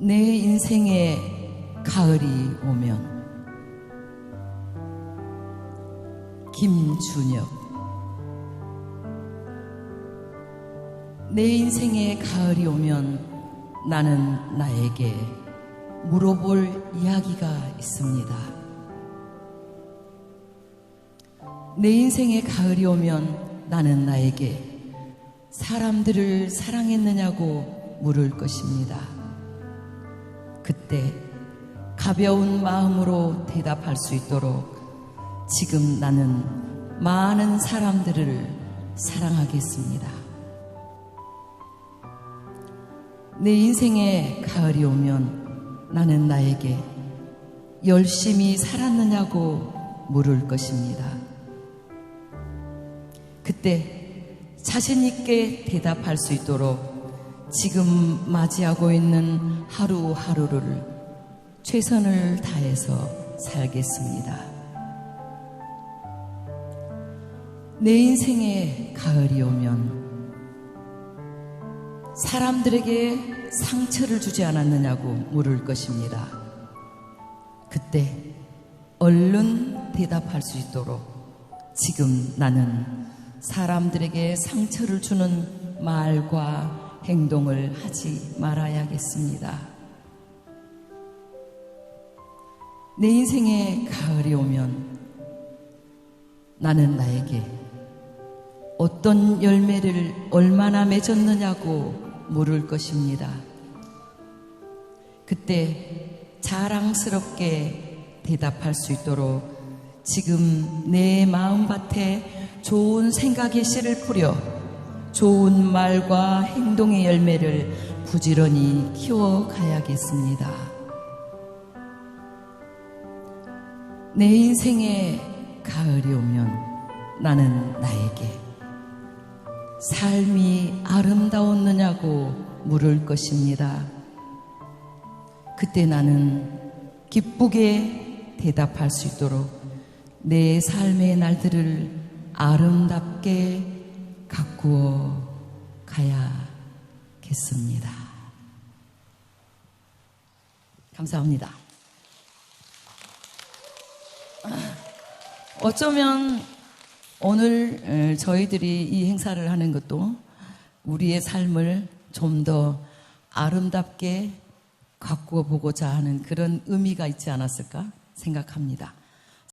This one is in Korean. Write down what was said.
내 인생에 가을이 오면 김준혁 내 인생에 가을이 오면 나는 나에게 물어볼 이야기가 있습니다. 내 인생에 가을이 오면 나는 나에게 사람들을 사랑했느냐고 물을 것입니다. 그때 가벼운 마음으로 대답할 수 있도록 지금 나는 많은 사람들을 사랑하겠습니다. 내 인생에 가을이 오면 나는 나에게 열심히 살았느냐고 물을 것입니다. 그때 자신있게 대답할 수 있도록 지금 맞이하고 있는 하루하루를 최선을 다해서 살겠습니다. 내 인생에 가을이 오면 사람들에게 상처를 주지 않았느냐고 물을 것입니다. 그때 얼른 대답할 수 있도록 지금 나는 사람들에게 상처를 주는 말과 행동을 하지 말아야겠습니다. 내 인생에 가을이 오면 나는 나에게 어떤 열매를 얼마나 맺었느냐고 물을 것입니다. 그때 자랑스럽게 대답할 수 있도록 지금 내 마음밭에 좋은 생각의 씨를 뿌려 좋은 말과 행동의 열매를 부지런히 키워가야겠습니다. 내 인생에 가을이 오면 나는 나에게 삶이 아름다웠느냐고 물을 것입니다. 그때 나는 기쁘게 대답할 수 있도록 내 삶의 날들을 아름답게 가꾸어 가야겠습니다. 감사합니다. 어쩌면 오늘 저희들이 이 행사를 하는 것도 우리의 삶을 좀 더 아름답게 가꾸어 보고자 하는 그런 의미가 있지 않았을까 생각합니다.